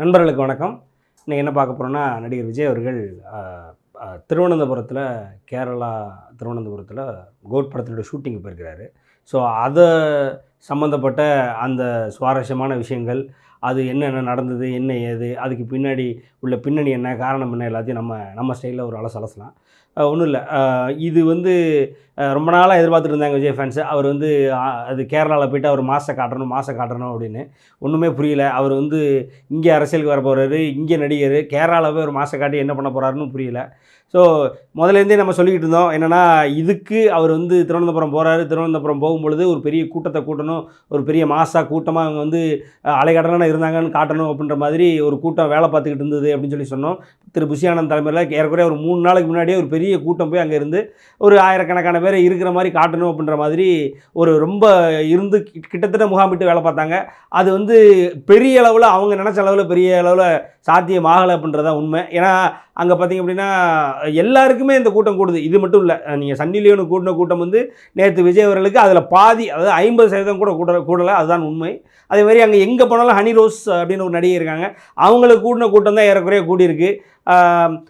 நண்பர்களுக்கு வணக்கம். இன்றைக்கி என்ன பார்க்க போகிறோன்னா நடிகர் விஜய் அவர்கள் திருவனந்தபுரத்தில் கேரளா திருவனந்தபுரத்தில் கோட் படத்தினுடைய ஷூட்டிங் போயிருக்கிறாரு. ஸோ அதை சம்மந்தப்பட்ட அந்த சுவாரஸ்யமான விஷயங்கள் அது என்னென்ன நடந்தது என்ன ஏது அதுக்கு பின்னாடி உள்ள பின்னணி என்ன காரணம் என்ன எல்லாத்தையும் நம்ம நம்ம ஸ்டைலில் ஒரு அலச அலசலாம் ஒன்றும் இல்லை. இது வந்து ரொம்ப நாளாக எதிர்பார்த்துட்டு இருந்தாங்க விஜய் ஃபேன்ஸு அவர் வந்து அது கேரளாவில் போயிட்டு அவர் மாசை காட்டணும் மாசை காட்டணும் அப்படின்னு. ஒன்றுமே புரியல. அவர் வந்து இங்கே அரசியலுக்கு வர போகிறாரு இங்கே நடிகர் கேரளாவில் போய் ஒரு மாசை காட்டி என்ன பண்ண போகிறாருன்னு புரியல. ஸோ முதலேருந்தே நம்ம சொல்லிக்கிட்டு இருந்தோம். என்னென்னா இதுக்கு அவர் வந்து திருவனந்தபுரம் போகிறாரு திருவனந்தபுரம் போகும்பொழுது ஒரு பெரிய கூட்டத்தை கூட்டணும். ஒரு பெரிய மாசாக கூட்டமாக அவங்க வந்து அஹ், இருந்தாங்கன்னு காட்டணும் அப்படின்ற மாதிரி ஒரு கூட்டம் வேலை பார்த்துக்கிட்டு இருந்தது அப்படின்னு சொல்லி சொன்னோம். திரு. புஷியானந்த் தலைமையில் ஏறக்குறைய ஒரு மூணு நாளைக்கு முன்னாடியே ஒரு பெரிய கூட்டம் போய் அங்கே இருந்து ஒரு ஆயிரக்கணக்கான பேர் இருக்கிற மாதிரி காட்டணும் அப்படின்ற மாதிரி ஒரு ரொம்ப இருந்து கிட்டத்தட்ட முகாமிட்டு வேலை பார்த்தாங்க. அது வந்து பெரிய அளவில் அவங்க நினச்ச அளவில் பெரிய அளவில் சாத்தியமாகலை அப்படின்றதான் உண்மை. ஏன்னா அங்கே பார்த்தீங்க அப்படின்னா எல்லாருக்குமே இந்த கூட்டம் கூடுது. இது மட்டும் இல்லை நீங்கள் சன்னி லியோனு கூட்டின கூட்டம் வந்து நேற்று விஜய் அவர்களுக்கு அதில் பாதி அதாவது ஐம்பது சதவீதம் கூட கூட கூடலை அதுதான் உண்மை. அதே மாதிரி அங்கே எங்கே போனாலும் ஹனி ரோஸ் அப்படின்னு ஒரு நடிகை இருக்காங்க. அவங்களுக்கு கூட்டின கூட்டம் தான் ஏறக்குறைய கூடியிருக்கு.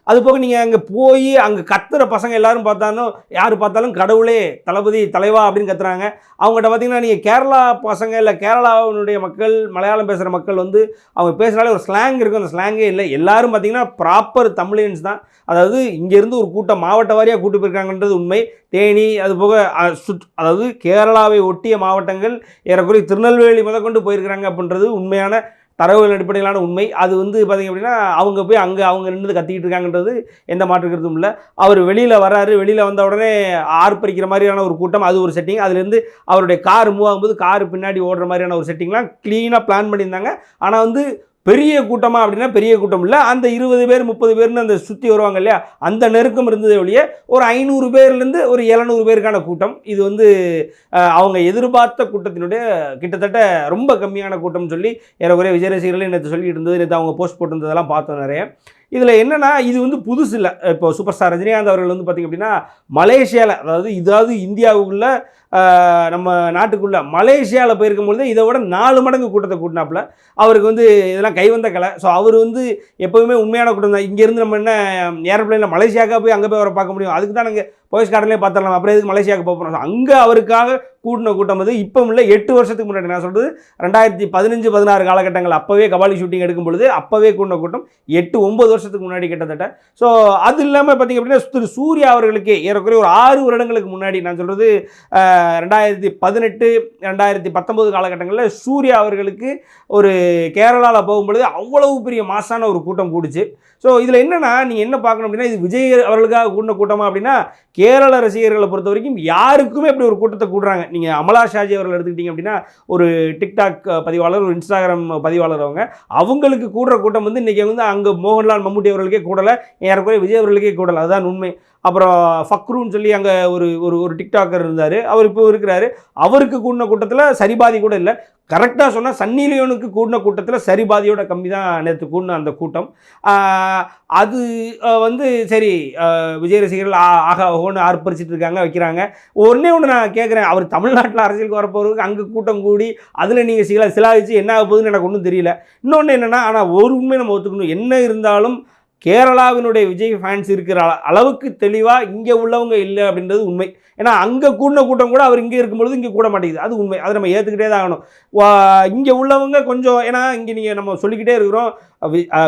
அது போக நீங்கள் அங்கே போய் அங்கே கத்துற பசங்க எல்லாரும் பார்த்தாலும் யார் பார்த்தாலும் கடவுளே தளபதி தலைவா அப்படின்னு கத்துறாங்க. அவங்ககிட்ட பார்த்தீங்கன்னா நீங்கள் கேரளா பசங்க இல்லை கேரளாவினுடைய மக்கள் மலையாளம் பேசுகிற மக்கள் வந்து அவங்க பேசுகிறாலே ஒரு ஸ்லாங் இருக்கும். அந்த ஸ்லாங்கே இல்லை. எல்லாரும் பார்த்தீங்கன்னா ப்ராப்பர் தமிழியன்ஸ் தான். அதாவது இங்கேருந்து ஒரு கூட்டம் மாவட்ட வாரியாக கூட்டு போயிருக்காங்கன்றது உண்மை. தேனி அது போக அஹ், அதாவது கேரளாவை ஒட்டிய மாவட்டங்கள் ஏறக்குறைய திருநெல்வேலி முதற்கொண்டு போயிருக்கிறாங்க அப்படின்றது உண்மையான தரவுகள் அடிப்படையிலான உண்மை. அது வந்து பார்த்திங்க அப்படின்னா அவங்க போய் அங்கே அவங்க நின்று கத்திக்கிட்டு இருக்காங்கன்றது எந்த மாற்றுக்கிறதும் இல்லை. அவர் வெளியில் வராரு. வெளியில் வந்த உடனே ஆர்ப்பரிக்கிற மாதிரியான ஒரு கூட்டம் அது ஒரு செட்டிங் அதுலேருந்து அவருடைய கார் மூவ் ஆகும்போது கார் பின்னாடி ஓடுற மாதிரியான ஒரு செட்டிங்லாம் க்ளீனாக பிளான் பண்ணியிருந்தாங்க. ஆனால் வந்து பெரிய கூட்டமாக அப்படின்னா பெரிய கூட்டம் இல்லை. அந்த இருபது பேர் முப்பது பேர்னு அந்த சுற்றி வருவாங்க இல்லையா? அந்த நெருக்கம் இருந்ததே ஒழிய ஒரு ஐநூறு பேர்லேருந்து ஒரு எழுநூறு பேருக்கான கூட்டம். இது வந்து அவங்க எதிர்பார்த்த கூட்டத்தினுடைய கிட்டத்தட்ட ரொம்ப கம்மியான கூட்டம்னு சொல்லி ஏறக்குறைய விஜய் ரசிகர்கள் நேற்று சொல்லிட்டு இருந்தது. நேற்று அவங்க போஸ்ட் போட்டிருந்ததெல்லாம் பார்த்தோம் நிறைய. இதில் என்னென்னா இது வந்து புதுசு இல்லை. இப்போ சூப்பர் ஸ்டார் ரஜினிகாந்த் அவர்கள் வந்து பார்த்திங்க அப்படின்னா மலேசியாவில் அதாவது இதாவது இந்தியாவுக்குள்ள நம்ம நாட்டுக்குள்ளே மலேசியாவில் போயிருக்கும்பொழுது இதை விட நாலு மடங்கு கூட்டத்தை கூட்டினாப்புல. அவருக்கு வந்து இதெல்லாம் கைவந்த கலை. ஸோ அவர் வந்து எப்போவுமே உண்மையான கூட்டம் தான். இங்கேருந்து நம்ம என்ன ஏரோப்ளைனில் மலேசியாவுக்காக போய் அங்கே போய் அவரை பார்க்க முடியும்? அதுக்கு தான் நாங்கள் போயஸ் கார்டன்லேயே பார்த்துடலாம். அப்புறம் எதுக்கு மலேசியாவுக்கு போக போகிறோம் அங்கே அவருக்காக கூட்டின கூட்டம் வந்து இப்போ இல்லை எட்டு வருஷத்துக்கு முன்னாடி நான் சொல்கிறது ரெண்டாயிரத்தி பதினஞ்சு பதினாறு காலகட்டங்கள். அப்போவே கபாலி ஷூட்டிங் எடுக்கும் பொழுது அப்போவே கூட்டின கூட்டம் எட்டு ஒம்பது வருஷத்துக்கு முன்னாடி கிட்டத்தட்ட. ஸோ அது இல்லாமல் பார்த்திங்க அப்படின்னா திரு சூர்யா அவர்களுக்கே ஏறக்குறைய ஒரு ஆறு வருடங்களுக்கு முன்னாடி நான் சொல்கிறது ரெண்டாயிரத்தி பதினெட்டு ரெண்டாயிரத்தி பத்தொம்போது காலகட்டங்களில் சூர்யா அவர்களுக்கு ஒரு கேரளாவில் போகும்பொழுது அவ்வளவு பெரிய மாசான ஒரு கூட்டம் கூடுச்சு. ஸோ இதில் என்னென்னா நீங்கள் என்ன பார்க்கணும் அப்படின்னா இது விஜய் அவர்களுக்காக கூடின கூட்டமா அப்படின்னா கேரள ரசிகர்களை பொறுத்த வரைக்கும் யாருக்குமே இப்படி ஒரு கூட்டத்தை கூடுறாங்க. நீங்கள் அமலா ஷாஜி அவர்கள் எடுத்துக்கிட்டீங்க அப்படின்னா ஒரு டிக்டாக் பதிவாளர் ஒரு இன்ஸ்டாகிராம் பதிவாளர் அவங்க. அவங்களுக்கு கூடுற கூட்டம் வந்து இன்றைக்கி வந்து அங்கே மோகன்லால் மம்முட்டி அவர்களுக்கே கூடலை ஏறக்குறைய விஜய் அவர்களுக்கே கூடலை. அதுதான் உண்மை. அப்புறம் ஃபக்ருன்னு சொல்லி அங்கே ஒரு ஒரு ஒரு டிக்டாக்கர் இருந்தார். அவர் இப்போ இருக்கிறாரு. அவருக்கு கூடின கூட்டத்தில் சரிபாதி கூட இல்லை. கரெக்டாக சொன்னால் சன்னி லியோனுக்கு கூடின கூட்டத்தில் சரிபாதியோட கம்மி தான் நேற்று கூடின அந்த கூட்டம். அது வந்து சரி விஜய் ரசிகர்கள் ஆக ஆகா ஓன்னு ஆர்ப்பரிச்சிட்டு இருக்காங்க வைக்கிறாங்க. ஒன்றே ஒன்று நான் கேட்குறேன் அவர் தமிழ்நாட்டில் அரசியலுக்கு வரப்போகிறதுக்கு அங்கே கூட்டம் கூடி அதில் நீங்கள் சில சிலாவிச்சு என்ன ஆக போகுதுன்னு எனக்கு ஒன்றும் தெரியல. இன்னொன்று என்னென்னா ஆனால் ஒரு உண்மை நம்ம ஒத்துக்கணும். என்ன இருந்தாலும் கேரளாவினுடைய விஜய் ஃபேன்ஸ் இருக்கிற அளவுக்கு தெளிவாக இங்கே உள்ளவங்க இல்லை அப்படின்றது உண்மை. ஏன்னா அங்கே கூடின கூட்டம் கூட அவர் இங்கே இருக்கும்பொழுது இங்கே கூட மாட்டேங்குது. அது உண்மை. அதை நம்ம ஏற்றுக்கிட்டே தான் ஆகணும். இங்கே உள்ளவங்க கொஞ்சம் ஏன்னா இங்கே நீங்கள் நம்ம சொல்லிக்கிட்டே இருக்கிறோம்.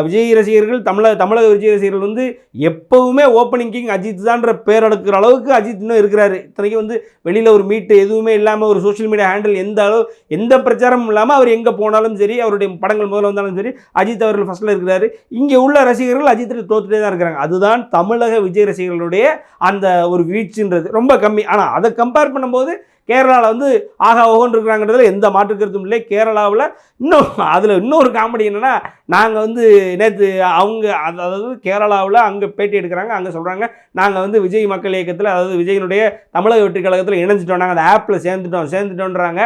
விஜய் ரசிகர்கள் தமிழக தமிழக விஜய் ரசிகர்கள் வந்து எப்போவுமே ஓப்பனிங் கிங் அஜித் தான்ற பேர் எடுக்கிற அளவுக்கு அஜித் இன்னும் இருக்கிறாரு. இத்தனைக்கு வந்து வெளியில் ஒரு மீட்டு எதுவுமே இல்லாமல் ஒரு சோஷியல் மீடியா ஹேண்டில் எந்த அளவு எந்த பிரச்சாரமும் இல்லாமல் அவர் எங்கே போனாலும் சரி அவருடைய படங்கள் முதல்ல வந்தாலும் சரி அஜித் அவர்கள் ஃபஸ்ட்டில் இருக்கிறாரு. இங்கே உள்ள ரசிகர்கள் அஜித்தில் தோத்துட்டே தான் இருக்கிறாங்க. அதுதான் தமிழக விஜய் ரசிகர்களுடைய அந்த ஒரு வீழ்ச்சின்றது. ரொம்ப கம்மி. ஆனால் அதை கம்பேர் பண்ணும்போது கேரளாவில் வந்து ஆகா ஓகன் இருக்கிறாங்கிறதுல எந்த மாற்று கருத்தும் இல்லை. கேரளாவில் இன்னும் அதில் இன்னொரு காமெடி என்னென்னா நாங்கள் வந்து நேற்று அவங்க அதாவது கேரளாவில் அங்கே பேட்டி எடுக்கிறாங்க அங்கே சொல்கிறாங்க நாங்கள் வந்து விஜய் மக்கள் இயக்கத்தில் அதாவது விஜயனுடைய தமிழக வெற்றி கழகத்தில் இணைஞ்சிட்டோம். நாங்கள் அந்த ஆப்பில் சேர்ந்துட்டோம் சேர்ந்துட்டோன்றாங்க.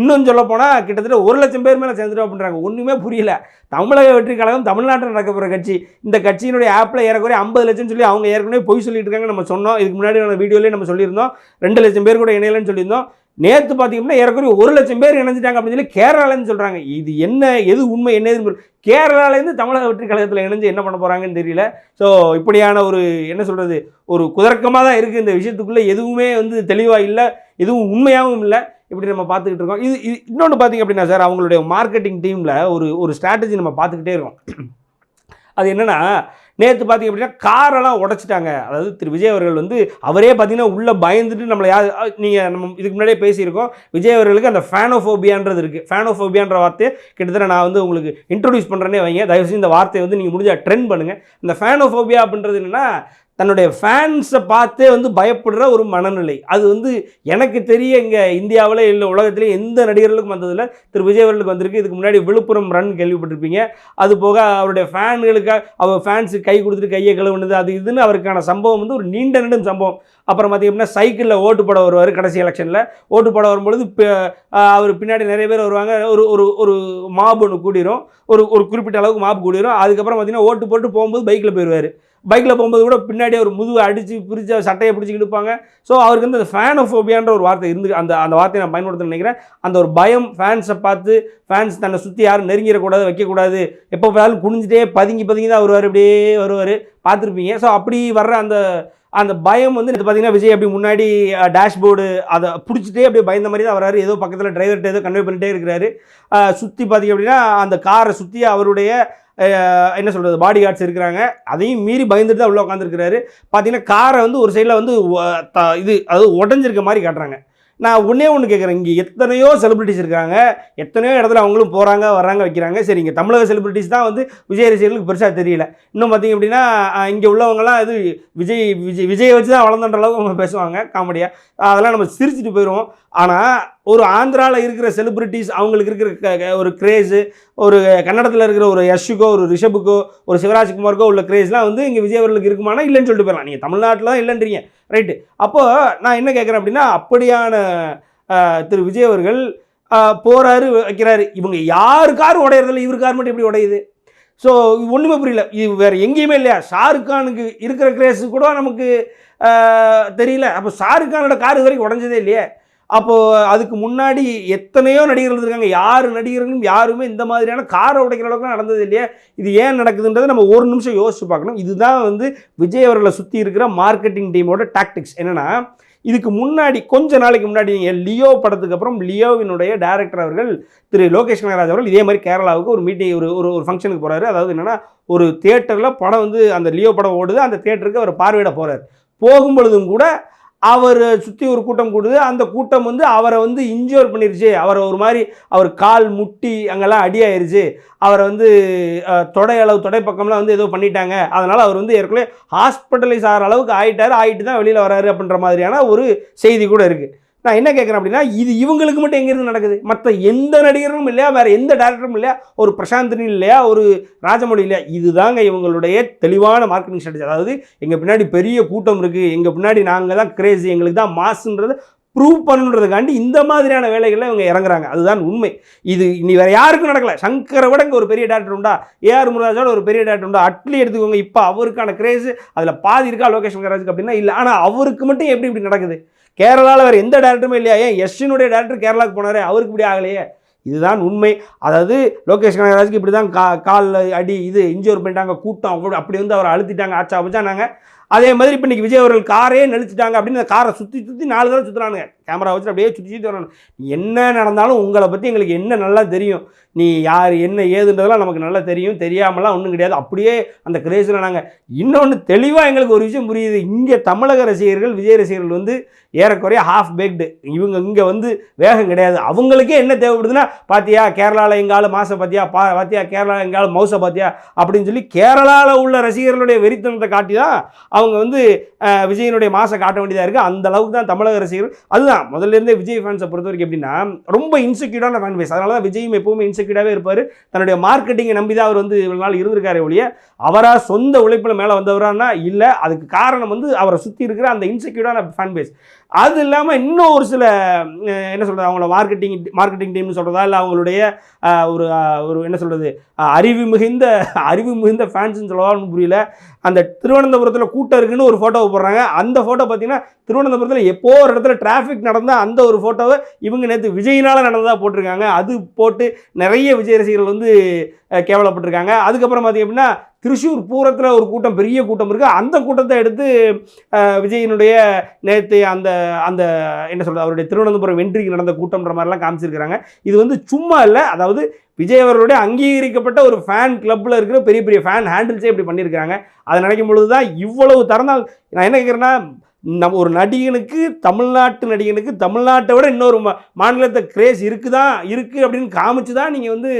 இன்னும் சொல்ல போனால் கிட்டத்தட்ட ஒரு லட்சம் பேர் மேலே சேர்ந்துட்டோம் அப்படின்றாங்க. ஒன்றுமே புரியல. தமிழக வெற்றி கழகம் தமிழ்நாட்டில் நடக்கப்போகிற கட்சி. இந்த கட்சியினுடைய ஆப்பில் ஏறக்குறைய ஐம்பது லட்சம் சொல்லி அவங்க ஏற்கனவே பொய் சொல்லிட்டு இருக்காங்க நம்ம சொன்னோம். இதுக்கு முன்னாடி வீடியோலேயே நம்ம சொல்லியிருந்தோம். ரெண்டு லட்சம் பேர் கூட இணையலன்னு சொல்லியிருந்தோம் நேற்று பார்த்தீங்கன்னா ஏறக்குறைய ஒரு லட்சம் பேர் இணைஞ்சிட்டாங்க அப்படின்னு சொல்லி கேரளாலேருந்து சொல்கிறாங்க இது என்ன எது உண்மை என்ன எதுன்னு கேரளாலேருந்து தமிழக வெற்றி கழகத்தில் இணைஞ்சு என்ன பண்ண போகிறாங்கன்னு தெரியல. ஸோ இப்படியான ஒரு என்ன சொல்கிறது ஒரு குதர்க்கமாக தான் இருக்குது இந்த விஷயத்துக்குள்ளே. எதுவுமே வந்து தெளிவாக இல்லை எதுவும் உண்மையாகவும் இல்லை. இப்படி நம்ம பார்த்துக்கிட்டு இருக்கோம். இது இது இன்னொன்று பார்த்தீங்க அப்படின்னா சார் அவங்களுடைய மார்க்கெட்டிங் டீமில் ஒரு ஒரு ஸ்ட்ராட்டஜி நம்ம பார்த்துக்கிட்டே இருக்கோம். அது என்னென்னா நேற்று பார்த்தீங்க அப்படின்னா காரெல்லாம் உடைச்சிட்டாங்க. அதாவது திரு விஜய் அவர்கள் வந்து அவரே பார்த்தீங்கன்னா உள்ளே பயந்துட்டு நம்மளை யார் நீங்கள் நம்ம இதுக்கு முன்னாடியே பேசியிருக்கோம். விஜய் அவர்களுக்கு அந்த ஃபேனோஃபோபியான்றது இருக்குது ஃபேனோஃபோபியான்ற வார்த்தையை கிட்டத்தட்ட நான் வந்து உங்களுக்கு இன்ட்ரொடியூஸ் பண்ணுறேனே வைங்க. தயவுசெய்து இந்த வார்த்தையை வந்து நீங்கள் முடிஞ்சால் ட்ரெண்ட் பண்ணுங்கள் இந்த ஃபேனோஃபோபியா அப்படின்றது என்னென்னா தன்னுடைய ஃபேன்ஸை பார்த்தே வந்து பயப்படுற ஒரு மனநிலை. அது வந்து எனக்கு தெரிய இங்கே இந்தியாவில் இல்லை உலகத்திலே எந்த நடிகர்களுக்கும் வந்ததில்லை. திரு. விஜய் அவர்களுக்கு வந்திருக்கு. இதுக்கு முன்னாடி விழுப்புரம் ரன் கேள்விப்பட்டிருப்பீங்க. அது போக அவருடைய ஃபேன்களுக்காக அவர் ஃபேன்ஸுக்கு கை கொடுத்துட்டு கையை கழுவுனது அது இதுன்னு அவருக்கான சம்பவம் வந்து ஒரு நீண்ட நெடும் சம்பவம். அப்புறம் பார்த்திங்கன்னா சைக்கிளில் ஓட்டு போட வருவார் கடைசி எலெக்ஷனில். ஓட்டு போட வரும்பொழுது அவர் பின்னாடி நிறைய பேர் வருவாங்க. ஒரு ஒரு ஒரு மாப் ஒன்று கூடிரும். ஒரு ஒரு குறிப்பிட்ட அளவுக்கு மாப் கூடிரும். அதுக்கப்புறம் பார்த்திங்கன்னா ஓட்டு போட்டு போகும்போது பைக்கில் போயிடுவார் பைக்கில் போகும்போது கூட பின்னாடி ஒரு முதுவை அடித்து பிரித்து சட்டையை பிடிச்சி இழுப்பாங்க ஸோ அவருக்கு வந்து அந்த ஃபேனோஃபோபியான்ற ஒரு வார்த்தை இருந்து அந்த அந்த வார்த்தையை நான் பயன்படுத்த நினைக்கிறேன். அந்த ஒரு பயம் ஃபேன்ஸை பார்த்து ஃபேன்ஸ் தன்னை சுற்றி யாரும் நெருங்கிடக்கூடாது வைக்கக்கூடாது. எப்போ போனாலும் குனிஞ்சிட்டே பதுங்கி பதுங்கி தான் வருவார். அப்படியே வருவார். பார்த்துருப்பீங்க. ஸோ அப்படி வர்ற அந்த அந்த பயம் வந்து இது பார்த்தீங்கன்னா விஜய் அப்படி முன்னாடி டேஷ்போர்டு அதை பிடிச்சிட்டே அப்படியே பயந்த மாதிரி தான் வராரு ஏதோ பக்கத்தில் டிரைவர்கிட்ட ஏதோ கன்வே பண்ணிகிட்டே இருக்கிறாரு. சுற்றி பார்த்தீங்க அப்படின்னா அந்த காரை சுற்றி அவருடைய என்ன சொல்கிறது பாடி கார்ட்ஸ் இருக்கிறாங்க. அதையும் மீறி பயந்துட்டு தான் உள்ளே உட்காந்துருக்கிறாரு பார்த்தீங்கன்னா காரை வந்து ஒரு சைடில் வந்து த- இது அதாவது உடஞ்சிருக்க மாதிரி காட்டுறாங்க. நான் ஒன்றே ஒன்று கேட்குறேன் இங்கே எத்தனையோ செலிபிரிட்டிஸ் இருக்காங்க. எத்தனையோ இடத்துல அவங்களும் போகிறாங்க வர்றாங்க வைக்கிறாங்க. சரி இங்கே தமிழக செலிபிரிட்டிஸ் தான் வந்து விஜய் ரசிகர்களுக்கு பெருசாக தெரியல. இன்னும் பார்த்தீங்க அப்படின்னா இங்கே உள்ளவங்கலாம் இது விஜய் விஜய் விஜயை வச்சு தான் வளர்ந்துன்ற அளவுக்கு அவங்க பேசுவாங்க காமெடியாக அதெல்லாம் நம்ம சிரிச்சுட்டு போயிடுவோம் ஆனால் ஒரு ஆந்திராவில் இருக்கிற செலிப்ரிட்டிஸ் அவங்களுக்கு இருக்கிற க- ஒரு க்ரேஸு ஒரு கன்னடத்தில் இருக்கிற ஒரு யஷுக்கோ ஒரு ரிஷபுக்கோ ஒரு சிவராஜ்குமாருக்கோ உள்ள க்ரேஸ்லாம் வந்து இங்கே விஜய் அவர்களுக்கு இருக்குமானா இல்லைன்னு சொல்லிட்டு போயிடலாம். நீங்கள் தமிழ்நாட்டில் தான் இல்லைன்றீங்க. ரைட்டு அப்போது நான் என்ன கேட்குறேன் அப்படின்னா அப்படியான திரு விஜய் அவர்கள் அஹ், வைக்கிறாரு. இவங்க யார் கார் உடையறதில்ல இவர் கார் மட்டும் எப்படி உடையுது? ஸோ ஒன்றுமே புரியல. இது வேறு எங்கேயுமே இல்லையா? ஷாருக்கானுக்கு இருக்கிற கிரேஸு கூட நமக்கு தெரியல. அப்போ ஷாருக்கானோட கார் இது வரைக்கும் உடஞ்சதே இல்லையே. அப்போது அதுக்கு முன்னாடி எத்தனையோ நடிகர்கள் இருக்காங்க யார் நடிகர்களும் யாருமே இந்த மாதிரியான காரை உடைக்கிற அளவுக்குலாம் நடந்தது இல்லையா. இது ஏன் நடக்குதுன்றதை நம்ம ஒரு நிமிஷம் யோசிச்சு பார்க்கணும். இதுதான் வந்து விஜய் அவர்களை சுற்றி இருக்கிற மார்க்கெட்டிங் டீமோட டாக்டிக்ஸ் என்னென்னா இதுக்கு முன்னாடி கொஞ்ச நாளைக்கு முன்னாடி நீங்கள் லியோ படத்துக்கு அப்புறம் லியோவினுடைய டைரக்டர் அவர்கள் திரு லோகேஷ் கனகராஜ் அவர்கள் இதே மாதிரி கேரளாவுக்கு ஒரு மீட்டிங் ஒரு ஒரு ஒரு ஃபங்க்ஷனுக்கு போகிறாரு அதாவது என்னென்னா ஒரு தேட்டரில் படம் வந்து அந்த லியோ படம் ஓடுது. அந்த தேட்டருக்கு அவர் பார்வையிட போகிறார் போகும் பொழுதும் கூட அவர் சுற்றி ஒரு கூட்டம் கூடுது. அந்த கூட்டம் வந்து அவரை வந்து இன்ஜூர் பண்ணிருச்சு. அவரை ஒரு மாதிரி அவர் கால் முட்டி அங்கெல்லாம் அடி ஆயிருச்சு அவரை வந்து தொடை அளவு தொடை பக்கம்லாம் வந்து ஏதோ பண்ணிட்டாங்க. அதனால் அவர் வந்து ஏற்கனவே ஹாஸ்பிட்டலைஸ் ஆகிற அளவுக்கு ஆகிட்டார் ஆகிட்டு தான் வெளியில் வராரு அப்படின்ற மாதிரியான ஒரு செய்தி கூட இருக்குது நான் என்ன கேட்குறேன் அப்படின்னா இது இவங்களுக்கு மட்டும் எங்கேருந்து நடக்குது? மற்ற எந்த நடிகரும் இல்லையா வேறு எந்த டேரக்டரும் இல்லையா ஒரு பிரசாந்தினி இல்லையா ஒரு ராஜமொழி இல்லையா இதுதாங்க இவங்களுடைய தெளிவான மார்க்கெட்டிங் ஸ்ட்ராட்டஜி அதாவது எங்கள் பின்னாடி பெரிய கூட்டம் இருக்குது எங்கள் பின்னாடி நாங்கள் தான் கிரேஸி எங்களுக்கு தான் மாசுன்றது ப்ரூவ் பண்ணுன்றதுக்காண்டி இந்த மாதிரியான வேலைகளில் இவங்க இறங்குறாங்க. அதுதான் உண்மை. இது இனி வேறு யாருக்கும் நடக்கலை. சங்கரை விட இங்கே ஒரு பெரிய டேரக்டர் உண்டா? ஏஆர் முருகாஜோட ஒரு பெரிய டேரக்டர் உண்டா? அட்லி எடுத்துக்கோங்க இப்போ அவருக்கான கிரேஸ் அதில் பாதி இருக்கா லோகேஷ் கனகராஜுக்கு அப்படின்னா இல்லை. ஆனால் அவருக்கு மட்டும் எப்படி இப்படி நடக்குது? கேரளாவில் வேறு எந்த டேரக்டருமே இல்லையா? ஏன் யஷ்வினுடைய டேரக்டர் கேரளாவுக்கு போனார்? அவருக்கு இப்படி ஆகலையே. இதுதான் உண்மை. அதாவது லோகேஷ் கனகராஜுக்கு இப்படி தான் கா காலில் அடி இது இன்ஜூர் பண்ணிட்டாங்க கூட்டம் அப்படி- அப்படி வந்து அவரை அழுத்திட்டாங்க ஆச்சா வச்சானாங்க அதே மாதிரி இப்போ இன்றைக்கி விஜய் அவர்கள் காரே நெளிச்சிட்டாங்க அப்படின்னு அந்த காரை சுற்றி சுற்றி நாலு தடவை சுற்றுறானுங்க கேமரா வச்சு அப்படியே சுற்றி சுற்றி வரணும். என்ன நடந்தாலும் உங்களை பற்றி எங்களுக்கு என்ன நல்லா தெரியும்? நீ யார் என்ன ஏதுன்றதெல்லாம் நமக்கு நல்லா தெரியும். தெரியாமலாம் ஒன்றும் கிடையாது. அப்படியே அந்த கிரேஸில் நாங்கள் இன்னொன்று தெளிவாக எங்களுக்கு ஒரு விஷயம் புரியுது. இங்கே தமிழக ரசிகர்கள் விஜய் ரசிகர்கள் வந்து ஏறக்குறைய ஹாஃப் பேக்டு இவங்க இங்கே வந்து வேகம் கிடையாது. அவங்களுக்கே என்ன தேவைப்படுதுன்னா பார்த்தியா கேரளாவில் எங்காலும் மாசை பார்த்தியா பா பார்த்தியா கேரளா எங்காலும் மவுசை பார்த்தியா அப்படின்னு சொல்லி கேரளாவில் உள்ள ரசிகர்களுடைய வெறித்தனத்தை காட்டி தான் அவங்க வந்து விஜயனுடைய மாசை காட்ட வேண்டியதாக இருக்குது அந்த அளவுக்கு தான் தமிழக ரசிகர்கள். அதுதான் முதல்ல இருந்தே விஜய் ஃபேன்ஸை பொறுத்த வரைக்கும் எப்படின்னா ரொம்ப இன்செக்யூர்டான ஃபேன் பேஸ் அதனால தான் விஜயும் எப்பவுமே இன்செக்யூர்டாகவே இருப்பார். தன்னுடைய மார்க்கெட்டிங்கை நம்பி தான் அவர் வந்து இவ்வளோ நாள் இருந்திருக்காரு ஒழிய அவராக சொந்த உழைப்பில் மேலே வந்தவரானா இல்லை அதுக்கு காரணம் வந்து அவரை சுற்றி இருக்கிற அந்த இன்செக்யூர்டான ஃபேன் பேஸ் அது இல்லாமல் இன்னும் ஒரு சில என்ன சொல்கிறது அவங்கள மார்க்கெட்டிங் மார்க்கெட்டிங் டீம்னு சொல்கிறதா இல்லை அவங்களுடைய ஒரு ஒரு என்ன சொல்கிறது அறிவு மிகுந்த அறிவு மிகுந்த ஃபேன்ஸ்னு சொல்லவான்னு புரியல. அந்த திருவனந்தபுரத்தில் கூட்டம் இருக்குன்னு ஒரு ஃபோட்டோவை போடுறாங்க. அந்த ஃபோட்டோ பார்த்தீங்கன்னா திருவனந்தபுரத்தில் எப்போ ஒரு இடத்துல டிராஃபிக் நடந்தால் அந்த ஒரு ஃபோட்டோவை இவங்க நேற்று விஜயினால் நடந்ததாக போட்டிருக்காங்க. அது போட்டு நிறைய விஜய் ரசிகர்கள் வந்து கேவலப்பட்டிருக்காங்க. அதுக்கப்புறம் பார்த்திங்க அப்படின்னா திருச்சூர் பூரத்தில் ஒரு கூட்டம் பெரிய கூட்டம் இருக்குது அந்த கூட்டத்தை எடுத்து விஜயினுடைய நேற்று அந்த அந்த என்ன சொல்கிறது அவருடைய திருவனந்தபுரம் வென்றிக்கு நடந்த கூட்டம்ன்ற மாதிரிலாம் காமிச்சிருக்கிறாங்க. இது வந்து சும்மா இல்லை. அதாவது விஜய் அவர்களுடைய அங்கீகரிக்கப்பட்ட ஒரு ஃபேன் கிளப்பில் இருக்கிற பெரிய பெரிய ஃபேன் ஹேண்டில்ஸே இப்படி பண்ணியிருக்கிறாங்க அதை நினைக்கும் பொழுது தான் இவ்வளவு திறந்தால் நான் என்ன கேட்குறேன்னா நம்ம ஒரு நடிகனுக்கு தமிழ்நாட்டு நடிகனுக்கு தமிழ்நாட்டை விட இன்னொரு மா- மாநிலத்தை கிரேஸ் இருக்குதான் இருக்குது அப்படின்னு காமிச்சு தான் நீங்கள் வந்து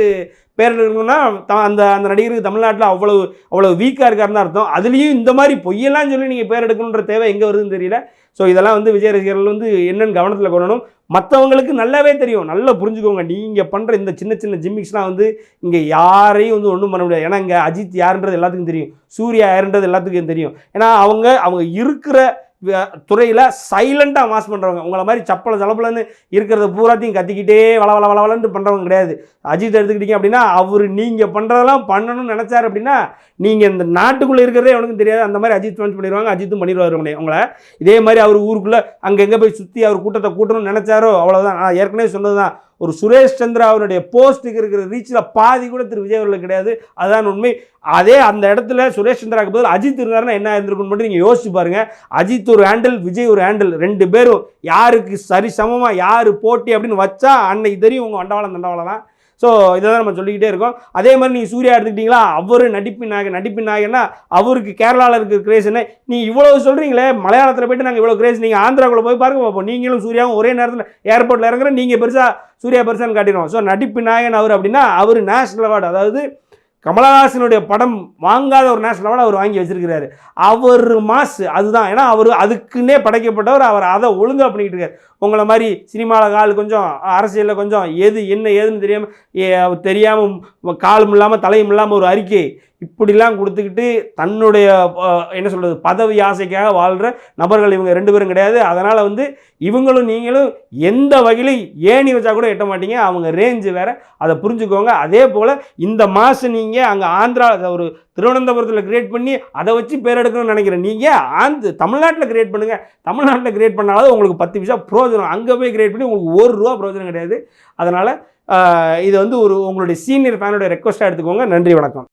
பேரெடுக்கணும்னா த- அந்த அந்த நடிகருக்கு தமிழ்நாட்டில் அவ்வளவு அவ்வளோ வீக்காக இருக்காருன்னு தான் அர்த்தம். அதுலேயும் இந்த மாதிரி பொய்யெல்லாம் சொல்லி நீங்கள் பேர் எடுக்கணுன்ற தேவை எங்கே வருதுன்னு தெரியல. ஸோ இதெல்லாம் வந்து விஜய் ரசிகர்கள் வந்து என்னென்னு கவனத்தில் கொள்ளணும். மற்றவங்களுக்கு நல்லாவே தெரியும். நல்லா புரிஞ்சுக்கோங்க. நீங்கள் பண்ணுற இந்த சின்ன சின்ன ஜிம்மிக்ஸ்லாம் வந்து இங்கே யாரையும் வந்து ஒன்றும் பண்ண முடியாது. ஏன்னா இங்கே அஜித் யாருன்றது எல்லாத்துக்கும் தெரியும். சூர்யா யாருன்றது எல்லாத்துக்கும் தெரியும். ஏன்னா அவங்க அவங்க இருக்கிற துறையில் சைலண்ட்டாக மாஸ் பண்ணுறவங்க உங்களை மாதிரி சப்பலை சலப்பலன்னு இருக்கிறத பூராத்தையும் கத்திக்கிட்டே வள வள வள பண்ணுறவங்க கிடையாது. அஜித் எடுத்துக்கிட்டீங்க அப்படின்னா அவர் நீங்கள் பண்ணுறதெல்லாம் பண்ணணும்னு நினச்சார் அப்படின்னா நீங்கள் இந்த நாட்டுக்குள்ளே இருக்கிறதே அவனுக்கும் தெரியாது. அந்த மாதிரி அஜித் ஃபேன்ஸ் பண்ணிடுவாங்க அஜித்தும் பண்ணிடுவார் உங்களை உங்களை இதே மாதிரி அவர் ஊருக்குள்ளே அங்கே எங்கே போய் சுற்றி அவர் கூட்டத்தை கூட்டணும்னு நினச்சாரோ அவ்வளோதான் நான் ஏற்கனவே சொன்னது தான் ஒரு சுரேஷ் சந்திரா அவருடைய போஸ்ட்டுக்கு இருக்கிற ரீச்சில் பாதி கூட திரு விஜய் அவர்களுக்கு கிடையாது. அதுதான் உண்மை. அதே அந்த இடத்துல சுரேஷ் சந்திராவுக்கு பதில் அஜித் இருந்தாருன்னா என்ன இருந்திருக்குன்னு மட்டும் நீங்கள் யோசிச்சு பாருங்கள் அஜித் ஒரு ஹேண்டில் விஜய் ஒரு ஹேண்டில் ரெண்டு பேரும் யாருக்கு சரி சமமாக யார் போட்டி அப்படின்னு வச்சா அன்னைக்கு தெரியும் உங்கள் வண்டவாளம் தண்டவாளம் தான் ஸோ இதை தான் நம்ம சொல்லிக்கிட்டே இருக்கோம். அதே மாதிரி நீங்கள் சூர்யா எடுத்துக்கிட்டீங்களா? அவர் நடிப்பு நாயகன் நடிப்பு நாயகன்னா அவருக்கு கேரளாவில் இருக்கிற கிரேஸ் என்ன? நீங்கள் இவ்வளோ சொல்கிறீங்களே மலையாளத்தில் போயிட்டு நாங்கள் இவ்வளோ கிரேஸ் நீங்கள் ஆந்திராக்குள்ளே போய் பாருங்க பார்ப்போம் நீங்களும் சூர்யாவும் ஒரே நேரத்தில் ஏர்போர்ட்டில் இறங்குற நீங்கள் பெருசாக சூர்யா பெருசான்னு காட்டிடுவோம். ஸோ நடிப்பு நாயகன் அவர் அப்படின்னா அவர் நேஷனல் அவார்டு அதாவது கமலஹாசனுடைய படம் வாங்காத ஒரு நேஷனல் அவார்டு அவர் வாங்கி வச்சிருக்கிறாரு. அவர் மாஸ் அதுதான். ஏன்னா அவர் அதுக்குன்னே படைக்கப்பட்டவர். அவர் அதை ஒழுங்காக பண்ணிக்கிட்டு இருக்கார். உங்களை மாதிரி சினிமாவில் கால் கொஞ்சம் அரசியலில் கொஞ்சம் எது என்ன ஏதுன்னு தெரியாமல் தெரியாமல் காலும் இல்லாமல் தலையும் இல்லாமல் ஒரு அறிக்கை. இப்படிலாம் கொடுத்துக்கிட்டு தன்னுடைய என்ன சொல்கிறது பதவி ஆசைக்காக வாழ்கிற நபர்கள் இவங்க ரெண்டு பேரும் கிடையாது. அதனால் வந்து இவங்களும் நீங்களும் எந்த வகையிலும் ஏணி வச்சா கூட எட்ட மாட்டீங்க. அவங்க ரேஞ்சு வேறு. அதை புரிஞ்சுக்கோங்க. அதே போல் இந்த மாதம் நீங்கள் அங்கே ஆந்திரா ஒரு திருவனந்தபுரத்தில் கிரியேட் பண்ணி அதை வச்சு பேர் எடுக்கணும்னு நினைக்கிறேன். நீங்கள் ஆந்து தமிழ்நாட்டில் கிரியேட் பண்ணுங்கள் தமிழ்நாட்டில் கிரியேட் பண்ணாலும் உங்களுக்கு பத்து பைசா ப்ரோஜனம் அங்கே போய் கிரியேட் பண்ணி உங்களுக்கு ஒரு ரூபா ப்ரோஜனம் கிடையாது. அதனால் இது வந்து ஒரு உங்களுடைய சீனியர் ஃபேனோட ரெக்வஸ்ட்டாக எடுத்துக்கோங்க. நன்றி வணக்கம்.